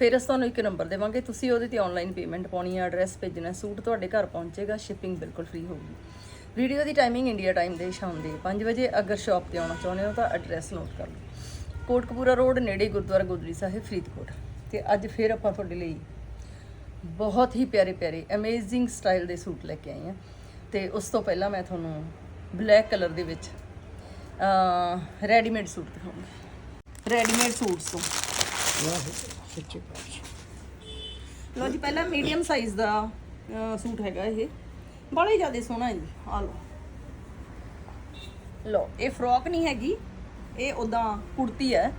ਫਿਰ ਅਸੀਂ ਤੁਹਾਨੂੰ ਇੱਕ ਨੰਬਰ ਦੇਵਾਂਗੇ। ਤੁਸੀਂ ਉਹਦੇ ਤੇ ਆਨਲਾਈਨ ਪੇਮੈਂਟ ਪਾਉਣੀ ਹੈ ਐਡਰੈਸ ਭੇਜਣਾ, ਸੂਟ ਤੁਹਾਡੇ ਘਰ ਪਹੁੰਚੇਗਾ ਸ਼ਿਪਿੰਗ ਬਿਲਕੁਲ ਫ੍ਰੀ ਹੋਊਗੀ। ਵੀਡੀਓ ਦੀ ਟਾਈਮਿੰਗ ਇੰਡੀਆ ਟਾਈਮ ਦੇ ਸ਼ਾਮ ਦੇ 5 ਵਜੇ, ਅਗਰ ਸ਼ਾਪ ਤੇ ਆਉਣਾ ਚਾਹੁੰਦੇ ਹੋ ਤਾਂ ਐਡਰੈਸ ਨੋਟ ਕਰ ਲਓ। ਕੋਟਕਪੂਰਾ ਰੋਡ ਨੇੜੇ ਗੁਰਦੁਆਰਾ ਗੁਜਰੀ ਸਾਹਿਬ, ਫਰੀਦਕੋਟ। ਤੇ ਅੱਜ ਫਿਰ ਆਪਾਂ ਤੁਹਾਡੇ ਲਈ ਬਹੁਤ ਹੀ ਪਿਆਰੇ ਪਿਆਰੇ ਅਮੇਜ਼ਿੰਗ ਸਟਾਈਲ ਦੇ ਸੂਟ ਲੈ ਕੇ ਆਏ ਹਾਂ ਤੇ ਉਸ ਤੋਂ ਪਹਿਲਾਂ ਮੈਂ ਤੁਹਾਨੂੰ ਬਲੈਕ ਕਲਰ ਦੇ ਵਿੱਚ ਰੈਡੀਮੇਡ ਸੂਟ ਦਿਖਾਉਂਗੀ। ਰੈਡੀਮੇਡ ਸੂਟਸ ਤੋਂ। ਸੱਚੇ ਪਾਤਸ਼ਾਹ ਲੋ ਜੀ ਪਹਿਲਾਂ ਮੀਡੀਅਮ ਸਾਈਜ਼ ਦਾ ਸੂਟ ਹੈਗਾ ਇਹ। ਬੜਾ ਹੀ ਜ਼ਿਆਦਾ ਸੋਹਣਾ ਹੈ ਜੀ ਆ ਲੋ ਲੋ ਇਹ ਫਰੋਕ ਨਹੀਂ ਹੈਗੀ ਇਹ ਉਦਾਂ ਕੁੜਤੀ ਹੈ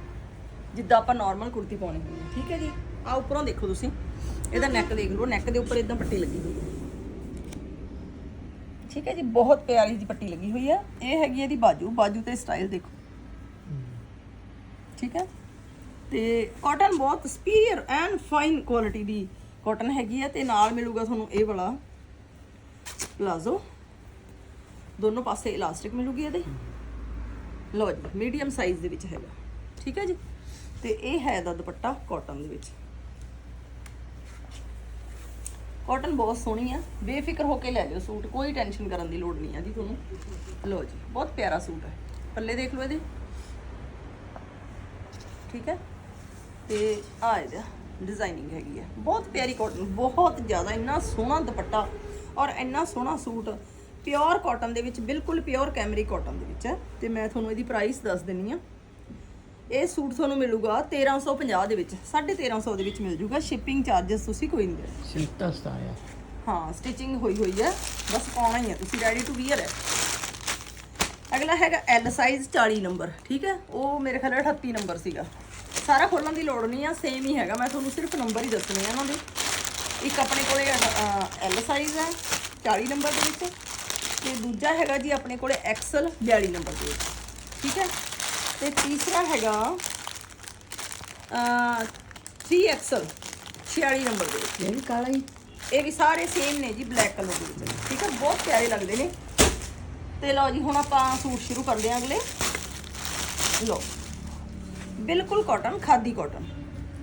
ਜਿੱਦਾਂ ਆਪਾਂ ਨਾਰਮਲ ਕੁੜਤੀ ਪਾਉਣੀ ਹੁੰਦੀ ਹੈ। ਠੀਕ ਹੈ ਜੀ? ਆ ਉੱਪਰੋਂ ਦੇਖੋ ਤੁਸੀਂ ਇਹਦਾ ਨੈਕ ਦੇਖ ਲਓ ਨੈਕ ਦੇ ਉੱਪਰ ਇਦਾਂ ਪੱਟੀ ਲੱਗੀ ਹੋਈ ਹੈ। ਠੀਕ ਹੈ ਜੀ? ਬਹੁਤ ਪਿਆਰੀ ਜੀ ਪੱਟੀ ਲੱਗੀ ਹੋਈ ਹੈ। ਇਹ ਹੈਗੀ ਇਹਦੀ ਬਾਜੂ ਬਾਜੂ ਤੇ ਸਟਾਈਲ ਦੇਖੋ। ਠੀਕ ਹੈ? ਤੇ ਕਾਟਨ ਬਹੁਤ ਸੁਪੀਰੀਅਰ ਐਂਡ ਫਾਈਨ ਕੁਆਲਿਟੀ ਦੀ ਕਾਟਨ ਹੈਗੀ ਹੈ ਤੇ ਨਾਲ ਮਿਲੂਗਾ ਤੁਹਾਨੂੰ ਇਹ ਵਾਲਾ ਪਲਾਜ਼ੋ ਦੋਨੋਂ ਪਾਸੇ ਇਲਾਸਟਿਕ ਮਿਲੂਗੀ ਇਹਦੇ। ਲਓ ਜੀ ਮੀਡੀਅਮ ਸਾਈਜ਼ ਦੇ ਵਿੱਚ ਹੈਗਾ। ਠੀਕ ਹੈ ਜੀ? ਤੇ ਇਹ ਹੈ ਦਾ ਦੁਪੱਟਾ ਕਾਟਨ ਦੇ ਵਿੱਚ। ਕਾਟਨ ਬਹੁਤ ਸੋਹਣੀ ਆ। ਬੇਫਿਕਰ ਹੋ ਕੇ ਲੈ ਲਿਓ ਸੂਟ, ਕੋਈ ਟੈਨਸ਼ਨ ਕਰਨ ਦੀ ਲੋੜ ਨਹੀਂ ਆ ਜੀ ਤੁਹਾਨੂੰ। ਲਓ ਜੀ, ਬਹੁਤ ਪਿਆਰਾ ਸੂਟ ਹੈ। ਪੱਲੇ ਦੇਖ ਲਓ ਇਹਦੇ। ਠੀਕ ਹੈ? ਤੇ ਆ ਇਹਦਾ ਡਿਜ਼ਾਈਨਿੰਗ ਹੈਗੀ ਹੈ ਬਹੁਤ ਪਿਆਰੀ ਕਾਟਨ ਬਹੁਤ ਜ਼ਿਆਦਾ ਇੰਨਾ ਸੋਹਣਾ ਦੁਪੱਟਾ ਔਰ ਇੰਨਾ ਸੋਹਣਾ ਸੂਟ। ਪਿਓਰ ਕਾਟਨ ਦੇ ਵਿੱਚ ਬਿਲਕੁਲ ਪਿਓਰ ਕੈਮਰੀ ਕਾਟਨ ਦੇ ਵਿੱਚ। ਹੈ ਤੇ ਮੈਂ ਤੁਹਾਨੂੰ ਇਹਦੀ ਪ੍ਰਾਈਸ ਦੱਸ ਦਿੰਨੀ ਆ। ਇਹ ਸੂਟ ਤੁਹਾਨੂੰ ਮਿਲੂਗਾ 1350 ਦੇ ਵਿੱਚ 1350 ਦੇ ਵਿੱਚ ਮਿਲ ਜੂਗਾ। ਸ਼ਿਪਿੰਗ ਚਾਰजेस ਤੁਸੀਂ ਕੋਈ ਨਹੀਂ ਦੇਣਾ। ਸਿੰਤਾ ਸਤਾਇਆ। ਹਾਂ ਸਟਿਚਿੰਗ ਹੋਈ ਹੋਈ ਹੈ। ਬਸ ਪਾਉਣਾ ਹੀ ਹੈ ਤੁਸੀਂ ਰੈਡੀ ਟੂ ਵੀਅਰ ਹੈ। ਅਗਲਾ ਹੈਗਾ ਐਲ ਸਾਈਜ਼ 40 ਨੰਬਰ ਠੀਕ ਹੈ? ਉਹ ਮੇਰੇ ਖਿਆਲ ਨਾਲ 38 ਨੰਬਰ ਸੀਗਾ। ਸਾਰਾ ਖੋਲਣ ਦੀ ਲੋੜ ਨਹੀਂ ਆ ਸੇਮ ਹੀ ਹੈਗਾ। ਮੈਂ ਤੁਹਾਨੂੰ ਸਿਰਫ ਨੰਬਰ ਹੀ ਦੱਸਣੇ ਆ ਇਹਨਾਂ ਦੇ। ਇੱਕ ਆਪਣੇ ਕੋਲੇ ਐਲ ਸਾਈਜ਼ ਹੈ 40 ਨੰਬਰ ਦੇ ਵਿੱਚ। ਤੇ ਦੂਜਾ ਹੈਗਾ ਜੀ ਆਪਣੇ ਕੋਲੇ ਐਕਸਲ 42 ਨੰਬਰ ਦੇ ਵਿੱਚ। ਠੀਕ ਹੈ? ਤੇ ਤੀਸਰਾ ਹੈਗਾ ਅ 3XL 46 ਨੰਬਰ ਦੇ ਵਿੱਚ। ਇਹ ਵੀ ਕਾਲਾ ਹੀ। ਇਹ ਵੀ ਸਾਰੇ ਸੇਮ ਨੇ ਜੀ ਬਲੈਕ ਕਲਰ ਦੇ ਵਿੱਚ। ਠੀਕ ਹੈ? ਬਹੁਤ ਪਿਆਰੇ ਲੱਗਦੇ ਨੇ। ਤੇ ਲਓ ਜੀ ਹੁਣ ਆਪਾਂ ਸੂਟ ਸ਼ੁਰੂ ਕਰਦੇ ਹਾਂ ਅਗਲੇ। ਲਓ। ਬਿਲਕੁਲ ਕਾਟਨ ਖਾਦੀ ਕਾਟਨ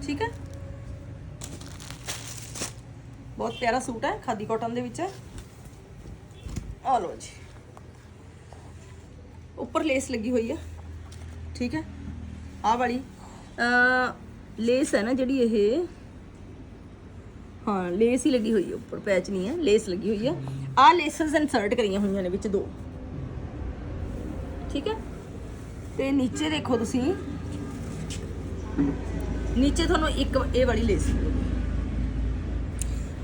ਠੀਕ ਹੈ? ਬਹੁਤ ਪਿਆਰਾ ਸੂਟ ਹੈ, ਖਾਦੀ ਕਾਟਨ ਦੇ ਵਿੱਚ। ਆ ਲਓ ਜੀ। ਉੱਪਰ ਲੇਸ ਲੱਗੀ ਹੋਈ ਹੈ ਠੀਕ ਹੈ? ਆਹ ਵਾਲੀ। ਲੇਸ ਹੈ ਨਾ ਜਿਹੜੀ ਇਹ। ਹਾਂ ਲੇਸ ਹੀ ਲੱਗੀ ਹੋਈ ਹੈ ਉੱਪਰ ਪੈਚ ਨਹੀਂ ਹੈ ਲੇਸ ਲੱਗੀ ਹੋਈ ਹੈ ਆਹ ਲੇਸਸ ਇਨਸਰਟ ਕਰੀਆਂ ਹੋਈਆਂ ਨੇ ਵਿੱਚ ਦੋ। ਠੀਕ ਹੈ? ਤੇ ਨੀਚੇ ਦੇਖੋ ਤੁਸੀਂ। ਨੀਚੇ ਤੁਹਾਨੂੰ ਇੱਕ ਇਹ ਵਾਲੀ ਲੇਸ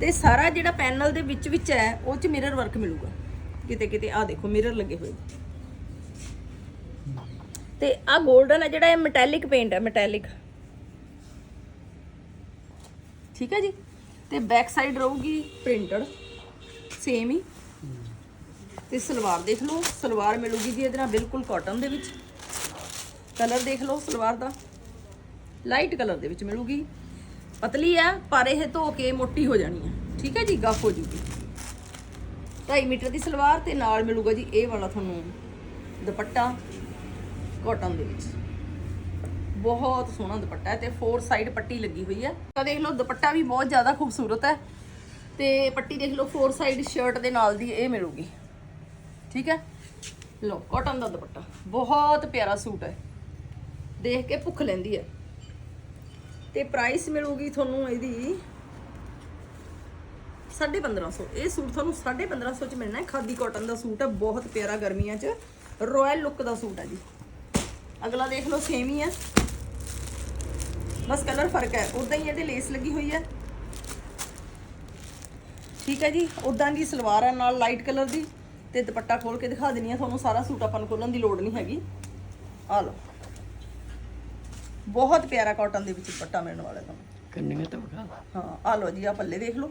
ਤੇ ਸਾਰਾ ਜਿਹੜਾ ਪੈਨਲ ਦੇ ਵਿੱਚ ਵਿੱਚ ਹੈ, ਉਹ ਚ ਮਿਰਰ ਵਰਕ ਮਿਲੂਗਾ। ਕਿਤੇ ਕਿਤੇ, ਆਹ ਦੇਖੋ ਮਿਰਰ ਲੱਗੇ ਹੋਏ। ਤੇ ਆਹ 골ਡਨ ਹੈ ਜਿਹੜਾ, ਇਹ ਮੈਟੈਲਿਕ ਪੇਂਟ ਹੈ ਮੈਟੈਲਿਕ ਠੀਕ ਹੈ ਜੀ? ਤੇ ਬੈਕ ਸਾਈਡ ਰਹੂਗੀ ਪ੍ਰਿੰਟਡ ਸੇਮ ਹੀ। ਤੇ ਸਲਵਾਰ ਦੇਖ ਲਓ, ਸਲਵਾਰ ਮਿਲੂਗੀ ਜੀ ਇਹਦੇ ਨਾਲ, ਬਿਲਕੁਲ ਕਾਟਨ ਦੇ ਵਿੱਚ। ਕਲਰ ਦੇਖ ਲਓ, ਸਲਵਾਰ ਦਾ। ਲਾਈਟ ਕਲਰ ਦੇ ਵਿੱਚ ਮਿਲੂਗੀ। ਪਤਲੀ ਹੈ, ਪਰ ਇਹ ਧੋ ਕੇ ਮੋਟੀ ਹੋ ਜਾਣੀ ਹੈ। ਠੀਕ ਹੈ ਜੀ, ਗੱਫ ਹੋ ਜੂਗੀ। 2.5 ਮੀਟਰ ਦੀ ਸਲਵਾਰ ਤੇ ਨਾਲ ਮਿਲੂਗਾ ਜੀ ਇਹ ਵਾਲਾ ਤੁਹਾਨੂੰ ਦੁਪੱਟਾ ਕਾਟਨ ਦੇ ਵਿੱਚ। ਬਹੁਤ ਸੋਹਣਾ ਦੁਪੱਟਾ ਹੈ ਤੇ ਫੋਰ ਸਾਈਡ ਪੱਟੀ ਲੱਗੀ ਹੋਈ ਹੈ। ਤਾਂ ਦੇਖ ਲਓ, ਦੁਪੱਟਾ ਵੀ ਬਹੁਤ ਜ਼ਿਆਦਾ ਖੂਬਸੂਰਤ ਹੈ ਤੇ ਪੱਟੀ ਦੇਖ ਲਓ ਫੋਰ ਸਾਈਡ ਸ਼ਰਟ ਦੇ ਨਾਲ ਦੀ ਇਹ ਮਿਲੂਗੀ। ਠੀਕ ਹੈ? ਲਓ ਕਾਟਨ ਦਾ ਦੁਪੱਟਾ। ਬਹੁਤ ਪਿਆਰਾ ਸੂਟ ਹੈ। ਦੇਖ ਕੇ ਭੁੱਖ ਲੈਂਦੀ ਹੈ। ਤੇ ਪ੍ਰਾਈਸ ਮਿਲੂਗੀ ਤੁਹਾਨੂੰ ਇਹਦੀ 1550 ਇਹ ਸੂਟ ਤੁਹਾਨੂੰ 1550 ਚ ਮਿਲਣਾ ਹੈ। ਖਾਦੀ ਕਾਟਨ ਦਾ ਸੂਟ ਹੈ। ਬਹੁਤ ਪਿਆਰਾ ਗਰਮੀਆਂ ਚ। ਰਾਇਲ ਲੁੱਕ ਦਾ ਸੂਟ ਹੈ ਜੀ। ਅਗਲਾ ਦੇਖ ਲਓ ਸੇਮ ਹੀ ਹੈ। ਬਸ ਕਲਰ ਫ਼ਰਕ ਹੈ। ਉਦਾਂ ਹੀ ਇਹਦੇ ਲੇਸ ਲੱਗੀ ਹੋਈ ਹੈ। ਠੀਕ ਹੈ ਜੀ। ਉਦਾਂ ਦੀ ਸਲਵਾਰ ਹੈ ਨਾਲ ਲਾਈਟ ਕਲਰ ਦੀ। ਤੇ ਦੁਪੱਟਾ ਖੋਲ ਕੇ ਦਿਖਾ ਦਿੰਨੀ ਆ ਤੁਹਾਨੂੰ ਸਾਰਾ ਸੂਟ ਆਪਾਂ ਨੂੰ ਖੋਲਣ ਦੀ ਲੋੜ ਨਹੀਂ ਹੈਗੀ। ਆ ਲਓ। ਬਹੁਤ ਪਿਆਰਾ ਕਾਟਨ ਦੇ ਵਿੱਚ ਦੁਪੱਟਾ ਮਿਲਣ ਵਾਲਾ ਤੁਹਾਨੂੰ। ਕੰਨੀਆਂ ਤਾਂ ਵਿਖਾ ਹਾਂ ਆ ਲਓ ਜੀ ਆ ਪੱਲੇ ਦੇਖ ਲਓ।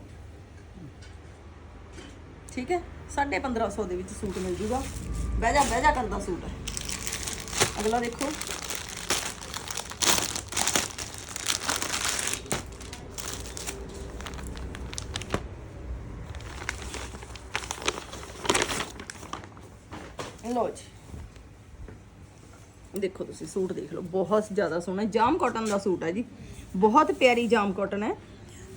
ਠੀਕ ਹੈ? 1550 ਦੇ ਵਿੱਚ ਸੂਟ ਮਿਲ ਜੂਗਾ। ਬਹਿ ਜਾ ਬਹਿ ਜਾ ਕਰਦਾ ਸੂਟ ਹੈ। ਅਗਲਾ ਦੇਖੋ। ਲੋ ਜੀ। ਦੇਖੋ ਤੁਸੀਂ ਸੂਟ ਦੇਖ ਲਓ, ਬਹੁਤ ਜ਼ਿਆਦਾ ਸੋਹਣਾ ਜਾਮ ਕਾਟਨ ਦਾ ਸੂਟ ਹੈ ਜੀ। ਬਹੁਤ ਪਿਆਰੀ ਜਾਮ ਕਾਟਨ ਹੈ।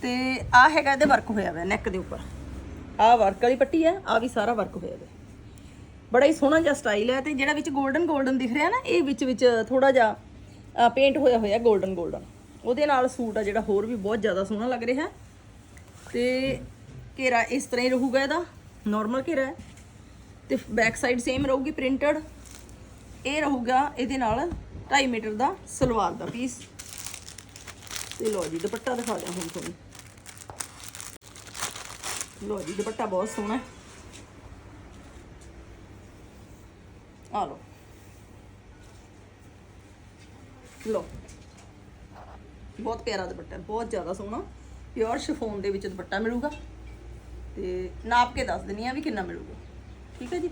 ਤੇ ਆਹ ਹੈਗਾ ਇਹਦੇ ਵਰਕ ਹੋਇਆ ਹੋਇਆ ਨੈਕ ਦੇ ਉੱਪਰ। ਆਹ ਵਰਕ ਵਾਲੀ ਪੱਟੀ ਹੈ, ਆਹ ਵੀ ਸਾਰਾ ਵਰਕ ਹੋਇਆ ਹੋਇਆ। ਬੜਾ ਹੀ ਸੋਹਣਾ ਜਿਹਾ ਸਟਾਈਲ ਹੈ ਤੇ ਜਿਹੜਾ ਵਿੱਚ ਗੋਲਡਨ ਗੋਲਡਨ ਦਿਖ ਰਿਹਾ ਨਾ, ਇਹ ਵਿੱਚ ਵਿੱਚ ਥੋੜਾ ਜਿਹਾ ਪੇਂਟ ਹੋਇਆ ਹੋਇਆ ਗੋਲਡਨ ਗੋਲਡਨ ਉਹਦੇ ਨਾਲ ਸੂਟ ਆ ਜਿਹੜਾ ਹੋਰ ਵੀ ਬਹੁਤ ਜ਼ਿਆਦਾ ਸੋਹਣਾ ਲੱਗ ਰਿਹਾ ਤੇ ਘੇਰਾ ਇਸ ਤਰ੍ਹਾਂ ਹੀ ਰਹੂਗਾ ਇਹਦਾ ਨਾਰਮਲ ਘੇਰਾ ਹੈ। ਤੇ ਬੈਕ ਸਾਈਡ ਸੇਮ ਰਹੂਗੀ ਪ੍ਰਿੰਟਡ ਇਹ ਰਹੂਗਾ ਇਹਦੇ ਨਾਲ 2.5 ਮੀਟਰ ਦਾ ਸਲਵਾਰ ਦਾ ਪੀਸ ਤੇ ਲੋ ਜੀ, ਦੁਪੱਟਾ ਦਿਖਾ ਦਿਆਂ ਹੁਣ ਤੁਹਾਨੂੰ। ਲੋ ਜੀ, ਦੁਪੱਟਾ ਬਹੁਤ ਸੋਹਣਾ ਆ ਲੋ ਲੋ ਬਹੁਤ ਪਿਆਰਾ ਦੁਪੱਟਾ ਬਹੁਤ ਜ਼ਿਆਦਾ ਸੋਹਣਾ। ਪਿਓਰ ਸ਼ਿਫੋਨ ਦੇ ਵਿੱਚ ਦੁਪੱਟਾ ਮਿਲੂਗਾ। ਤੇ ਨਾਪ ਕੇ ਦੱਸ ਦਿੰਨੀ ਆ ਵੀ ਕਿੰਨਾ ਮਿਲੂਗਾ। ਠੀਕ ਹੈ ਜੀ?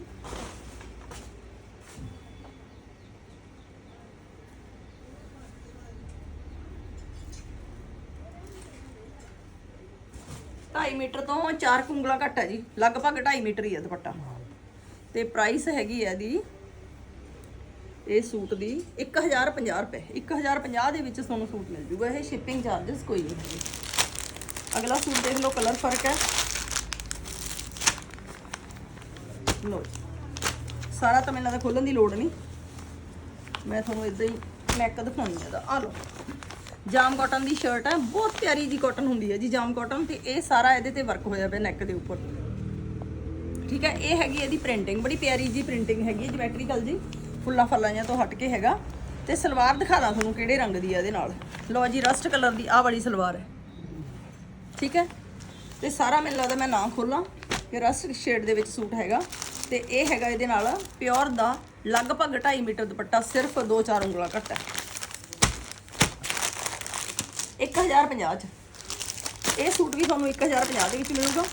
ਢਾਈ ਮੀਟਰ ਤੋਂ 4 ਕੁੰਗਲਾ ਘੱਟ ਹੈ ਜੀ। ਲਗਭਗ 2.5 ਮੀਟਰ ਹੀ ਹੈ ਦੁਪੱਟਾ। ਤੇ ਪ੍ਰਾਈਸ ਹੈਗੀ ਹੈ ਦੀ ਇਹ ਸੂਟ ਦੀ 1050 ਰੁਪਏ। 1050 ਦੇ ਵਿੱਚ ਤੁਹਾਨੂੰ ਸੂਟ ਮਿਲ ਜੂਗਾ। ਇਹ ਸ਼ਿਪਿੰਗ ਚਾਰजेस ਕੋਈ ਨਹੀਂ ਹੈਗੇ। ਅਗਲਾ ਸੂਟ ਦੇਖ ਲਓ ਕਲਰ ਫ਼ਰਕ ਹੈ। ਲੋ ਸਾਰਾ ਤਾਂ ਮੈਨੂੰ ਲੱਗਦਾ ਖੋਲਣ ਦੀ ਲੋੜ ਨਹੀਂ। ਮੈਂ ਤੁਹਾਨੂੰ ਇਦਾਂ ਹੀ ਨੈਕ ਦਿਖਾਉਣੀ ਹੈ ਦਾ ਆ ਲਓ। ਜਾਮ ਕਾਟਨ ਦੀ ਸ਼ਰਟ ਹੈ ਬਹੁਤ ਪਿਆਰੀ ਜੀ ਕਾਟਨ ਹੁੰਦੀ ਹੈ ਜੀ ਜਾਮ ਕਾਟਨ ਤੇ ਇਹ ਸਾਰਾ ਇਹਦੇ ਤੇ ਵਰਕ ਹੋਇਆ ਪਿਆ ਨੈਕ ਦੇ ਉੱਪਰ। ਠੀਕ ਹੈ ਇਹ ਹੈਗੀ ਇਹਦੀ ਪ੍ਰਿੰਟਿੰਗ ਬੜੀ ਪਿਆਰੀ ਜੀ ਪ੍ਰਿੰਟਿੰਗ ਹੈਗੀ ਹੈ ਜਿਮੈਟ੍ਰੀਕਲ ਜੀ, ਫੁੱਲਾਂ ਫੱਲਾਂ ਜਿਹਾ ਤੋਂ ਹਟ ਕੇ ਹੈਗਾ। ਤੇ ਸਲਵਾਰ ਦਿਖਾ ਦਾਂ ਤੁਹਾਨੂੰ ਕਿਹੜੇ ਰੰਗ ਦੀ ਹੈ ਇਹਦੇ ਨਾਲ। ਲਓ ਜੀ ਰਸਟ ਕਲਰ ਦੀ ਆਹ ਵਾਲੀ ਸਲਵਾਰ ਹੈ। ਠੀਕ ਹੈ ਤੇ ਸਾਰਾ ਮੈਨੂੰ ਲੱਗਦਾ ਮੈਂ ਨਾ ਖੋਲਾਂ, ਕਿ ਰਸਟ ਸ਼ੇਡ ਦੇ ਵਿੱਚ ਸੂਟ ਹੈਗਾ। ਤੇ ਇਹ ਹੈਗਾ ਇਹਦੇ ਨਾਲ ਪਿਓਰ ਦਾ ਲਗਭਗ 2.5 ਮੀਟਰ ਦੁਪੱਟਾ, ਸਿਰਫ 2-4 ਉਂਗਲਾਂ ਘੱਟ ਹੈ। 1050 ਚ। ਇਹ ਸੂਟ ਵੀ ਤੁਹਾਨੂੰ 1050 ਦੇ ਵਿੱਚ ਮਿਲੂਗਾ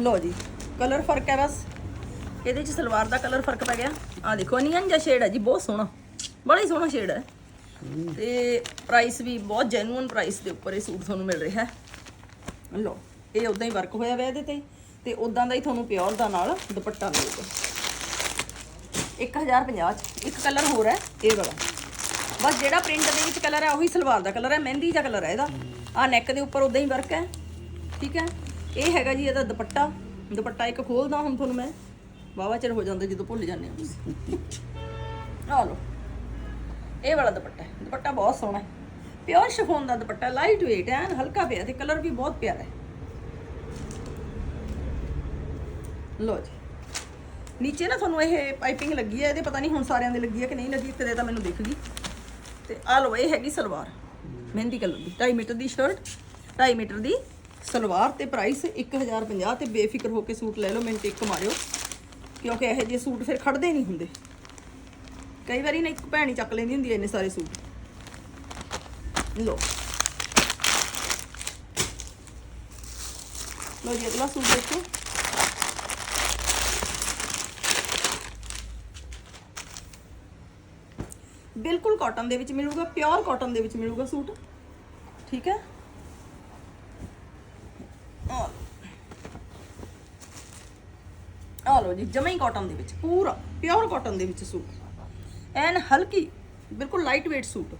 ਲੋ ਜੀ, ਕਲਰ ਫ਼ਰਕ ਹੈ ਬਸ। ਇਹਦੇ ਚ ਸਲਵਾਰ ਦਾ ਕਲਰ ਫ਼ਰਕ ਪੈ ਗਿਆ। ਆ ਦੇਖੋ ਅਨੀਅਨ ਜਿਹਾ ਸ਼ੇਡ ਹੈ ਜੀ, ਬਹੁਤ ਸੋਹਣਾ। ਬੜਾ ਹੀ ਸੋਹਣਾ ਸ਼ੇਡ ਹੈ। ਤੇ ਪ੍ਰਾਈਸ ਵੀ ਬਹੁਤ ਜੈਨੂਇਨ ਪ੍ਰਾਈਸ ਦੇ ਉੱਪਰ ਇਹ ਸੂਟ ਤੁਹਾਨੂੰ ਮਿਲ ਰਿਹਾ ਹੈ। ਲੋ ਇਹ ਉਦਾਂ ਹੀ ਵਰਕ ਹੋਇਆ ਹੋਇਆ ਇਹਦੇ ਤੇ। ਤੇ ਉਦਾਂ ਦਾ ਹੀ ਤੁਹਾਨੂੰ ਪਿਓਰ ਦਾ ਨਾਲ ਦੁਪੱਟਾ ਮਿਲੂਗਾ। 1050 ਚ, ਇੱਕ ਕਲਰ ਹੋਰ ਹੈ, ਇਹ ਵਾਲਾ। ਬਸ ਜਿਹੜਾ ਪ੍ਰਿੰਟ ਦੇ ਵਿੱਚ ਕਲਰ ਹੈ ਉਹੀ ਸਲਵਾਰ ਦਾ ਕਲਰ ਹੈ ਮਹਿੰਦੀ ਦਾ ਕਲਰ ਹੈ ਇਹਦਾ। ਆ ਨੈਕ ਦੇ ਉੱਪਰ ਉਦਾਂ ਹੀ ਵਰਕ ਹੈ ਠੀਕ ਹੈ ਇਹ ਹੈਗਾ ਜੀ ਇਹਦਾ ਦੁਪੱਟਾ। ਦੁਪੱਟਾ ਇੱਕ ਖੋਲਦਾ ਹੁਣ ਤੁਹਾਨੂੰ ਮੈਂ। ਵਾਵਾ ਚਿਰ ਹੋ ਜਾਂਦਾ ਜਦੋਂ ਭੁੱਲ ਜਾਂਦੇ ਹੋ। ਆ ਲਓ। ਇਹ ਵਾਲਾ ਦੁਪੱਟਾ ਹੈ। ਦੁਪੱਟਾ ਬਹੁਤ ਸੋਹਣਾ ਹੈ। ਪਿਓਰ ਸਫੋਨ ਦਾ ਦੁਪੱਟਾ ਲਾਈਟ weight ਹੈ ਹਲਕਾ ਪਿਆ ਤੇ ਕਲਰ ਵੀ ਬਹੁਤ ਪਿਆਰਾ ਹੈ। ਲੋ ਜੀ। ਨੀਚੇ ਨਾ ਤੁਹਾਨੂੰ ਇਹ ਪਾਈਪਿੰਗ ਲੱਗੀ ਹੈ, ਇਹਦੇ ਪਤਾ ਨਹੀਂ ਹੁਣ ਸਾਰਿਆਂ ਦੇ ਲੱਗੀ ਹੈ ਕਿ ਨਹੀਂ ਲੱਗੀ ਕਦੇ ਤਾਂ ਮੈਨੂੰ ਦਿਖ ਗਈ। ਤੇ ਆ ਲਓ ਇਹ ਹੈਗੀ ਸਲਵਾਰ। ਮਹਿੰਦੀ ਕਲਰ ਦੀ 2.5 ਮੀਟਰ ਦੀ ਸ਼ਰਟ 2.5 ਮੀਟਰ ਦੀ ਸਲਵਾਰ ਤੇ ਪ੍ਰਾਈਸ 1050 ਤੇ ਬੇਫਿਕਰ ਹੋ ਕੇ ਸੂਟ ਲੈ ਲਓ ਮਿੰਟ ਇੱਕ ਮਾਰਿਓ। ਕਿਉਂਕਿ ਇਹੋ ਜਿਹੇ ਸੂਟ ਫਿਰ ਖੜਦੇ ਨਹੀਂ ਹੁੰਦੇ। ਕਈ ਵਾਰੀ ਨਾ ਇੱਕ ਭੈਣੀ ਚੱਕ ਲੈਂਦੀ ਹੁੰਦੀ ਐ ਇੰਨੇ ਸਾਰੇ ਸੂਟ। ਲੋ ਲੋ ਜੀ, ਅਗਲਾ ਸੂਟ ਦੇਖੋ। ਬਿਲਕੁਲ ਕਾਟਨ ਦੇ ਵਿੱਚ ਮਿਲੂਗਾ ਪਿਓਰ ਕਾਟਨ ਦੇ ਵਿੱਚ ਮਿਲੂਗਾ ਸੂਟ। ਠੀਕ ਹੈ? ਆ ਲਓ। ਜੀ, ਜਮਾ ਹੀ ਕਾਟਨ ਦੇ ਵਿੱਚ, ਪੂਰਾ ਪਿਓਰ ਕਾਟਨ ਦੇ ਵਿੱਚ ਸੂਟ। ਐਨ ਹਲਕੀ, ਬਿਲਕੁਲ ਲਾਈਟ weight ਸੂਟ।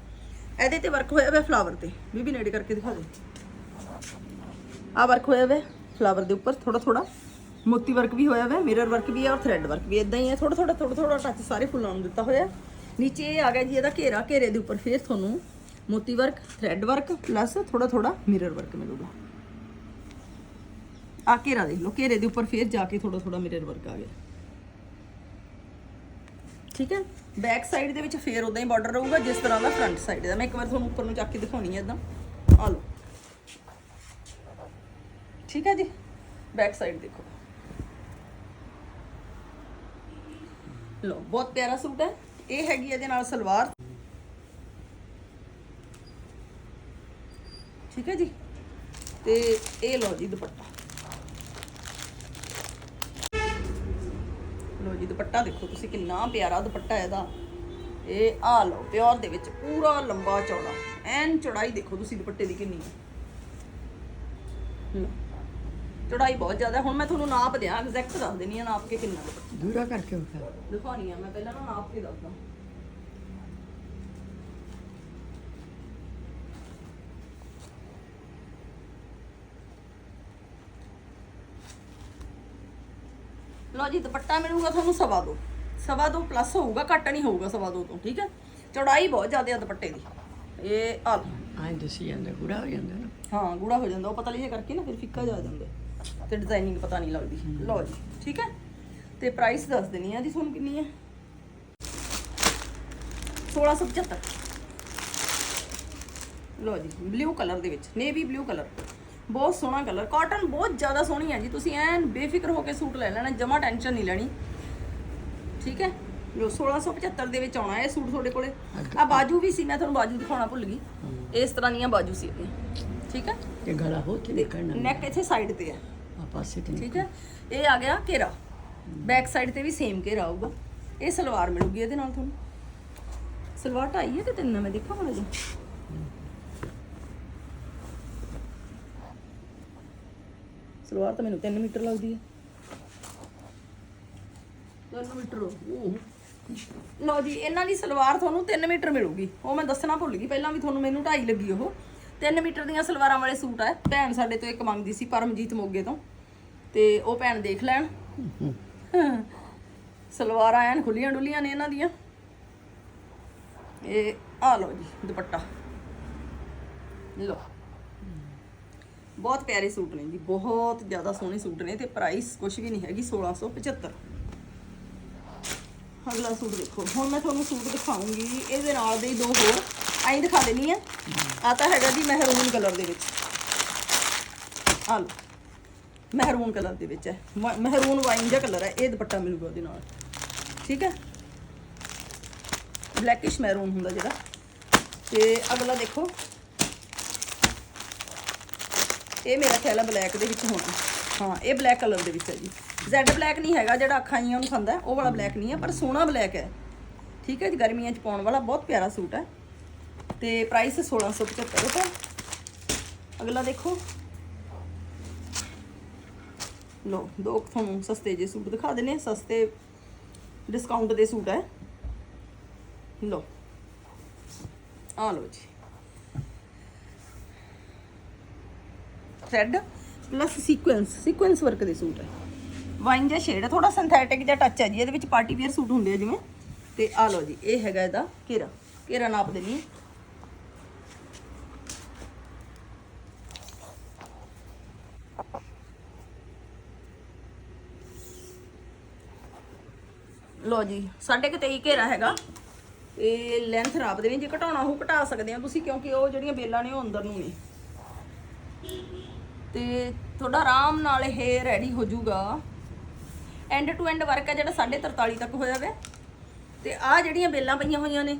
ਇਹਦੇ ਤੇ ਵਰਕ ਹੋਇਆ ਹੋਇਆ ਫਲਾਵਰ ਤੇ। ਬੀਬੀ ਨੇੜੇ ਕਰਕੇ ਦਿਖਾ ਦੇ। ਆ ਵਰਕ ਹੋਇਆ ਹੋਇਆ ਫਲਾਵਰ ਦੇ ਉੱਪਰ ਥੋੜਾ ਥੋੜਾ ਮੋਤੀ ਵਰਕ ਵੀ ਹੋਇਆ ਹੋਇਆ ਮਿਰਰ ਵਰਕ ਵੀ ਹੈ ਔਰ ਥ੍ਰੈਡ ਵਰਕ ਵੀ ਇਦਾਂ ਹੀ ਹੈ ਥੋੜਾ ਥੋੜਾ ਥੋੜਾ ਥੋੜਾ ਟੱਚ ਸਾਰੇ ਫੁੱਲਾਂ ਨੂੰ ਦਿੱਤਾ ਹੋਇਆ। ਨੀਚੇ ਇਹ ਆ ਗਿਆ ਜੀ, ਇਹਦਾ ਘੇਰਾ, ਘੇਰੇ ਦੇ ਉੱਪਰ ਫੇਰ ਤੁਹਾਨੂੰ ਮੋਤੀ ਵਰਕ ਥ੍ਰੈਡ ਵਰਕ ਪਲੱਸ ਥੋੜਾ ਥੋੜਾ ਮਿਰਰ ਵਰਕ ਮਿਲੂਗਾ। ਆ ਘੇਰਾ ਦੇਖ ਲਓ, ਘੇਰੇ ਦੇ ਉੱਪਰ ਫੇਰ ਜਾ ਕੇ ਥੋੜਾ ਥੋੜਾ ਮਿਰਰ ਵਰਕ ਆ ਗਿਆ। ਠੀਕ ਹੈ? ਬੈਕ ਸਾਈਡ ਦੇ ਵਿੱਚ ਫੇਰ ਉਦਾਂ ਹੀ ਬਾਰਡਰ ਰਹੂਗਾ, ਜਿਸ ਤਰ੍ਹਾਂ ਦਾ ਫਰੰਟ ਸਾਈਡ ਦਾ। ਮੈਂ ਇੱਕ ਵਾਰ ਤੁਹਾਨੂੰ ਉੱਪਰ ਨੂੰ ਚੱਕ ਕੇ ਦਿਖਾਉਣੀ ਹੈ ਇਦਾਂ। ਆ ਲਓ। ਠੀਕ ਹੈ ਜੀ? ਬੈਕ ਸਾਈਡ ਦੇਖੋ। ਲੋ ਬਹੁਤ ਪਿਆਰਾ ਸੂਟ ਹੈ। ਇਹ ਹੈਗੀ ਇਹਦੇ ਨਾਲ ਸਲਵਾਰ। ਠੀਕ ਹੈ ਜੀ? ਤੇ ਇਹ ਲਓ ਜੀ ਦੁਪੱਟਾ। ਲਓ ਜੀ ਦੁਪੱਟਾ ਦੇਖੋ ਤੁਸੀਂ ਕਿੰਨਾ ਪਿਆਰਾ ਦੁਪੱਟਾ ਇਹਦਾ। ਇਹ ਆ ਲਓ, ਪਿਓਰ ਦੇ ਵਿੱਚ ਪੂਰਾ ਲੰਬਾ ਚੌੜਾ। ਐਨ ਚੌੜਾਈ ਦੇਖੋ ਤੁਸੀਂ ਦੁਪੱਟੇ ਦੀ ਕਿੰਨੀ ਹੈ। ਚੌੜਾਈ ਬਹੁਤ ਜ਼ਿਆਦਾ। ਹੁਣ ਮੈਂ ਤੁਹਾਨੂੰ ਨਾਪ ਦਿਆਂ ਐਗਜ਼ੈਕਟ ਦੱਸ ਦੇਣੀ ਆ ਨਾਪ ਕੇ ਕਿੰਨਾ। ਦੁਪੱਟਾ ਦੂਰਾ ਕਰਕੇ ਉਠਾ ਦਿਖਾਉਣੀ ਆ ਮੈਂ ਪਹਿਲਾਂ ਨਾ ਨਾਪ ਕੇ ਦੱਸਦਾ। ਲਓ ਜੀ ਦੁਪੱਟਾ ਮਿਲੂਗਾ ਤੁਹਾਨੂੰ ਸਵਾ ਦੋ। ਸਵਾ ਦੋ ਪਲੱਸ ਹੋਊਗਾ ਘੱਟ ਨਹੀਂ ਹੋਊਗਾ ਸਵਾ ਦੋ ਤੋਂ ਠੀਕ ਹੈ? ਚੌੜਾਈ ਬਹੁਤ ਜ਼ਿਆਦਾ ਆ ਦੁਪੱਟੇ ਦੀ। ਇਹ ਆ। ਲਓ। ਆਏ ਦਸੀ ਜਾਂਦਾ ਗੁੜਾ ਹੋ ਜਾਂਦਾ ਨਾ। ਹਾਂ ਗੂੜਾ ਹੋ ਜਾਂਦਾ ਉਹ ਪਤਾ ਲਈ ਕਰਕੇ ਨਾ ਫਿਰ ਫਿੱਕਾ ਜਾ ਜਾਂਦਾ। ਤੇ ਡਿਜ਼ਾਈਨਿੰਗ ਪਤਾ ਨਹੀਂ ਲੱਗਦੀ। ਲਓ ਜੀ ਠੀਕ ਹੈ? ਤੇ ਪ੍ਰਾਈਸ ਦੱਸ ਦੇਣੀ ਆ ਦੀ ਤੁਹਾਨੂੰ ਕਿੰਨੀ ਹੈ 1675 ਲਓ ਜੀ ਬਲੂ ਕਲਰ ਦੇ ਵਿੱਚ ਨੇਵੀ ਬਲੂ ਕਲਰ ਬਹੁਤ ਸੋਹਣਾ ਕਲਰ ਕਾਟਨ ਬਹੁਤ ਜ਼ਿਆਦਾ ਸੋਹਣੀ ਹੈ ਜੀ ਤੁਸੀਂ ਐਨ ਬੇਫਿਕਰ ਹੋ ਕੇ ਸੂਟ ਲੈ ਲੈਣਾ ਜਮਾ ਟੈਨਸ਼ਨ ਨਹੀਂ ਲੈਣੀ। ਠੀਕ ਹੈ? ਲੋ 1675 ਦੇ ਵਿੱਚ ਆਉਣਾ ਇਹ ਸੂਟ ਤੁਹਾਡੇ ਕੋਲੇ। ਆ ਬਾਜੂ ਵੀ ਸੀ ਮੈਂ ਤੁਹਾਨੂੰ ਬਾਜੂ ਦਿਖਾਉਣਾ ਭੁੱਲ ਗਈ। ਇਸ ਤਰ੍ਹਾਂ ਦੀਆਂ ਬਾਜੂ ਸੀ ਇਹਦੀਆਂ। ਠੀਕ ਹੈ? ਤੇ ਗਲਾ ਹੋ ਤੇ ਨਿਕਲਣਾ ਨੈਕ ਇੱਥੇ ਸਾਈਡ ਤੇ ਹੈ ਆ ਪਾਸੇ ਤੇ ਠੀਕ ਹੈ? ਇਹ ਆ ਗਿਆ ਘੇਰਾ। ਬੈਕ ਸਾਈਡ ਤੇ ਵੀ ਸੇਮ ਘੇਰਾ ਆਊਗਾ ਇਹ ਸਲਵਾਰ ਮਿਲੂਗੀ ਇਹਦੇ ਨਾਲ ਤੁਹਾਨੂੰ। ਸਲਵਾਰ ਢਾਈ ਹੈ ਕਿ ਤਿੰਨ ਹੈ ਮੈਂ ਦੇਖਾਂ ਮਾੜਾ ਜੀ ਸਲਵਾਰ ਤਾਂ ਮੈਨੂੰ 3 ਮੀਟਰ ਲੱਗਦੀ ਹੈ। 3 ਮੀਟਰ। ਉਹ ਲਓ ਜੀ ਇਹਨਾਂ ਦੀ ਸਲਵਾਰ ਤੁਹਾਨੂੰ 3 ਮੀਟਰ ਮਿਲੂਗੀ। ਉਹ ਮੈਂ ਦੱਸਣਾ ਭੁੱਲ ਗਈ। ਪਹਿਲਾਂ ਵੀ ਤੁਹਾਨੂੰ ਮੈਨੂੰ 2.5 ਲੱਗੀ ਉਹ। 3 ਮੀਟਰ ਦੀਆਂ ਸਲਵਾਰਾਂ ਵਾਲੇ ਸੂਟ ਆ। ਭੈਣ ਸਾਡੇ ਤੋਂ ਇੱਕ ਮੰਗਦੀ ਸੀ ਪਰਮਜੀਤ ਮੋਗੇ ਤੋਂ। ਤੇ ਉਹ ਭੈਣ ਦੇਖ ਲੈਣ। ਸਲਵਾਰਾਂ ਐਨ ਖੁੱਲੀਆਂ ਡੁੱਲੀਆਂ ਨੇ ਇਹਨਾਂ ਦੀਆਂ। ਇਹ ਆ ਲਓ ਜੀ, ਦੁਪੱਟਾ। ਲਓ। ਬਹੁਤ ਪਿਆਰੇ ਸੂਟ ਨੇ ਜੀ। ਬਹੁਤ ਜ਼ਿਆਦਾ ਸੋਹਣੇ ਸੂਟ ਨੇ ਤੇ ਪ੍ਰਾਈਸ ਕੁਝ ਵੀ ਨਹੀਂ ਹੈਗੀ 1675 ਅਗਲਾ ਸੂਟ ਦੇਖੋ। ਹੁਣ ਮੈਂ ਤੁਹਾਨੂੰ ਸੂਟ ਦਿਖਾਉਂਗੀ। ਇਹਦੇ ਨਾਲ ਦੇ ਹੀ ਦੋ ਹੋਰ। ਐਂ ਦਿਖਾ ਦੇਣੀ ਆ। ਆ ਤਾਂ ਹੈਗਾ ਜੀ ਮਹਿਰੂਨ ਕਲਰ ਦੇ ਵਿੱਚ। ਆ ਲਓ। ਮਹਿਰੂਨ ਕਲਰ ਦੇ ਵਿੱਚ ਹੈ। ਮਹਿਰੂਨ ਵਾਈਨ ਜਿਹਾ ਕਲਰ ਹੈ। ਇਹ ਦੁਪੱਟਾ ਮਿਲੂਗਾ ਉਹਦੇ ਨਾਲ। ਠੀਕ ਹੈ? ਬਲੈਕਿਸ਼ ਮਹਿਰੂਨ ਹੁੰਦਾ ਜਿਹੜਾ। ਤੇ ਅਗਲਾ ਦੇਖੋ। ਇਹ ਮੇਰਾ ਖਿਆਲ ਹੈ ਬਲੈਕ ਦੇ ਵਿੱਚ ਹੋਣਾ। ਹਾਂ, ਇਹ ਬਲੈਕ ਕਲਰ ਦੇ ਵਿੱਚ ਹੈ ਜੀ। ਜ਼ੈਡ ਬਲੈਕ ਨਹੀਂ ਹੈਗਾ, ਜਿਹੜਾ ਅੱਖਾਂ ਜੀਆਂ ਨੂੰ ਖਾਂਦਾ ਉਹ ਵਾਲਾ ਬਲੈਕ ਨਹੀਂ ਹੈ, ਪਰ ਸੋਹਣਾ ਬਲੈਕ ਹੈ। ਠੀਕ ਹੈ ਜੀ? ਗਰਮੀਆਂ 'ਚ ਪਾਉਣ ਵਾਲਾ ਬਹੁਤ ਪਿਆਰਾ ਸੂਟ ਹੈ। ਤੇ ਪ੍ਰਾਈਸ 1675 ਰੁਪਏ। ਅਗਲਾ ਦੇਖੋ। ਲੋ ਦੋ ਤੁਹਾਨੂੰ ਸਸਤੇ ਜੇ ਸੂਟ ਦਿਖਾ ਦਿੰਨੇ ਸਸਤੇ ਡਿਸਕਾਊਂਟ ਦੇ ਸੂਟ ਹੈ। ਲੋ ਆ ਲੋ ਜੀ। Thread plus sequins sequins work ਦੇ ਸੂਟ ਹੈ। ਵਾਈਨ ਜਾਂ ਸ਼ੇਡ ਹੈ। ਥੋੜਾ ਸਿੰਥੈਟਿਕ ਜਿਹਾ ਟੱਚ ਹੈ ਜੀ। ਇਹਦੇ ਵਿੱਚ ਪਾਰਟੀ ਵੇਅਰ ਸੂਟ ਹੁੰਦੇ ਆ ਜਿਵੇਂ। ਤੇ ਆ ਲਓ ਜੀ, ਇਹ ਹੈਗਾ ਇਹਦਾ ਘੇਰਾ। ਘੇਰਾ ਨਾਪ ਦੇਣੀ ਲਈ ਲਓ ਜੀ ਸਾਡੇ ਕਿਤੇ ਹੀ ਘੇਰਾ ਹੈਗਾ। ਇਹ ਲੈਂਥ ਨਾਪ ਦੇ ਲਈ ਜੇ ਘਟਾਉਣਾ ਉਹ ਘਟਾ ਸਕਦੇ ਆ ਤੁਸੀਂ, ਕਿਉਂਕਿ ਉਹ ਜਿਹੜੀਆਂ ਬੇਲਾਂ ਨੇ, ਉਹ ਅੰਦਰ ਨੂੰ ਨੇ। ਤੇ ਤੁਹਾਡਾ ਆਰਾਮ ਨਾਲ ਇਹ ਰੈਡੀ ਹੋ ਜਾਊਗਾ। ਐਂਡ ਟੂ ਐਂਡ ਵਰਕ ਹੈ ਜਿਹੜਾ 43 ਤੱਕ ਹੋਇਆ ਵੇ ਤੇ ਆ ਜਿਹੜੀਆਂ ਬੇਲਾਂ ਪਈਆਂ ਹੋਈਆਂ ਨੇ,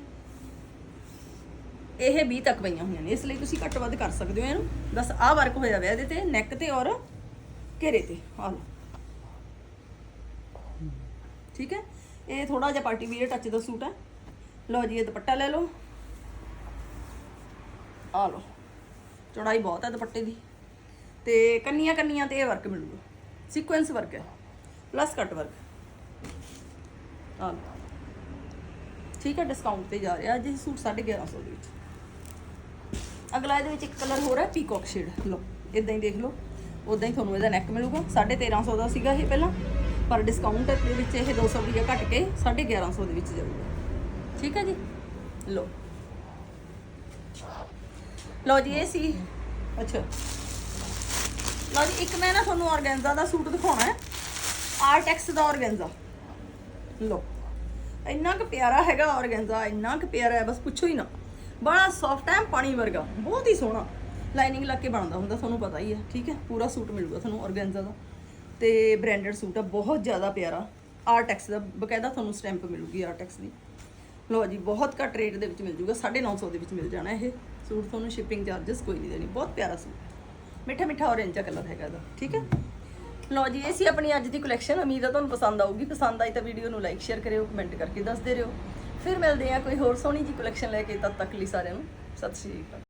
ਇਹ 20 ਤੱਕ ਪਈਆਂ ਹੋਈਆਂ ਨੇ। ਇਸ ਲਈ ਤੁਸੀਂ ਘੱਟ ਵੱਧ ਕਰ ਸਕਦੇ ਹੋ ਇਹਨੂੰ। ਬਸ ਆਹ ਵਰਕ ਹੋਇਆ ਵੇ ਇਹਦੇ ਤੇ ਨੈਕ ਤੇ ਔਰ ਘੇਰੇ ਤੇ। ਆ ਲਓ। ਠੀਕ ਹੈ? ਇਹ ਥੋੜਾ ਜਿਹਾ ਪਾਰਟੀ ਵੀਅਰ ਟੱਚ ਦਾ ਸੂਟ ਹੈ। ਲਓ ਜੀ, ਇਹ ਦੁਪੱਟਾ ਲੈ ਲਓ। ਆ ਲਓ, ਚੌੜਾਈ ਬਹੁਤ ਹੈ ਦੁਪੱਟੇ ਦੀ। ਤੇ ਕੰਨੀਆਂ ਕੰਨੀਆਂ ਤੇ ਇਹ ਵਰਕ ਮਿਲੂਗਾ। ਸੀਕੁਐਂਸ ਵਰਕ ਹੈ ਪਲੱਸ ਕੱਟ ਵਰਕ ਆ ਲਓ। ਠੀਕ ਹੈ ਡਿਸਕਾਊਂਟ ਤੇ ਜਾ ਰਿਹਾ ਜੀ, ਸੂਟ 1150 ਦੇ ਵਿੱਚ। ਅਗਲਾ ਇਹਦੇ ਵਿੱਚ ਇੱਕ ਕਲਰ ਹੋਰ ਹੈ ਪੀਕੌਕ ਸ਼ੇਡ ਲਓ ਇਦਾਂ ਹੀ ਦੇਖ ਲਓ। ਉਦਾਂ ਹੀ ਤੁਹਾਨੂੰ ਇਹਦਾ ਨੈਕ ਮਿਲੂਗਾ। 1350 ਦਾ ਸੀਗਾ ਇਹ ਪਹਿਲਾਂ। ਪਰ ਡਿਸਕਾਊਂਟ ਦੇ ਵਿੱਚ ਇਹ 200 ਰੁਪਏ ਘਟ ਕੇ 1150 ਦੇ ਵਿੱਚ ਜਾਊਗਾ। ਠੀਕ ਹੈ ਜੀ? ਲਓ। ਲਓ ਜੀ, ਇਹ ਸੀ। ਅੱਛਾ। ਲਓ ਜੀ, ਇੱਕ ਮੈਂ ਨਾ ਤੁਹਾਨੂੰ ਆਰਗੈਂਜ਼ਾ ਦਾ ਸੂਟ ਦਿਖਾਉਣਾ ਹੈ। ਆਰਟੈਕਸ ਦਾ ਆਰਗੈਂਜ਼ਾ ਲਓ। ਇੰਨਾ ਕੁ ਪਿਆਰਾ ਹੈਗਾ ਆਰਗੈਂਜ਼ਾ ਇੰਨਾ ਕੁ ਪਿਆਰਾ ਹੈ, ਬਸ ਪੁੱਛੋ ਹੀ ਨਾ। ਬੜਾ ਸੌਫਟ ਹੈ, ਪਾਣੀ ਵਰਗਾ। ਬਹੁਤ ਹੀ ਸੋਹਣਾ। ਲਾਈਨਿੰਗ ਲੱਗ ਕੇ ਬਣਦਾ ਹੁੰਦਾ, ਤੁਹਾਨੂੰ ਪਤਾ ਹੀ ਹੈ। ਠੀਕ ਹੈ? ਪੂਰਾ ਸੂਟ ਮਿਲੂਗਾ ਤੁਹਾਨੂੰ ਆਰਗੈਂਜ਼ਾ ਦਾ। ਤੇ ਬ੍ਰਾਂਡਡ ਸੂਟ ਆ, ਬਹੁਤ ਜ਼ਿਆਦਾ ਪਿਆਰਾ। ਆਰਟੈਕਸ ਦਾ ਬਕਾਇਦਾ ਤੁਹਾਨੂੰ ਸਟੈਂਪ ਮਿਲੂਗੀ ਆਰਟੈਕਸ ਦੀ। ਲਓ ਜੀ, ਬਹੁਤ ਘੱਟ ਰੇਟ ਦੇ ਵਿੱਚ ਮਿਲ ਜੂਗਾ 950 ਦੇ ਵਿੱਚ ਮਿਲ ਜਾਣਾ ਇਹ। ਸੂਟ ਤੁਹਾਨੂੰ ਸ਼ਿਪਿੰਗ ਚਾਰजेस ਕੋਈ ਨਹੀਂ ਦੇਣੀ, ਬਹੁਤ ਪਿਆਰਾ ਸੂਟ। ਮਿੱਠਾ ਮਿੱਠਾ orange ਦਾ ਕਲਰ ਹੈਗਾ ਇਹਦਾ, ਠੀਕ ਹੈ? ਲਓ ਜੀ, ਇਹ ਸੀ ਆਪਣੀ ਅੱਜ ਦੀ ਕਲੈਕਸ਼ਨ ਉਮੀਦ ਹੈ ਤੁਹਾਨੂੰ ਪਸੰਦ ਆਊਗੀ। ਪਸੰਦ ਆਈ ਤਾਂ ਵੀਡੀਓ ਨੂੰ ਲਾਈਕ ਸ਼ੇਅਰ ਕਰਿਓ ਕਮੈਂਟ ਕਰਕੇ ਦੱਸਦੇ ਰਹੋ। ਫਿਰ ਮਿਲਦੇ ਆ ਕੋਈ ਹੋਰ ਸੋਹਣੀ ਜੀ ਕਲੈਕਸ਼ਨ ਲੈ ਕੇ ਤਦ ਤੱਕ ਲਈ ਸਾਰਿਆਂ ਨੂੰ, ਸਤਿ ਸ਼੍ਰੀ ਅਕਾਲ।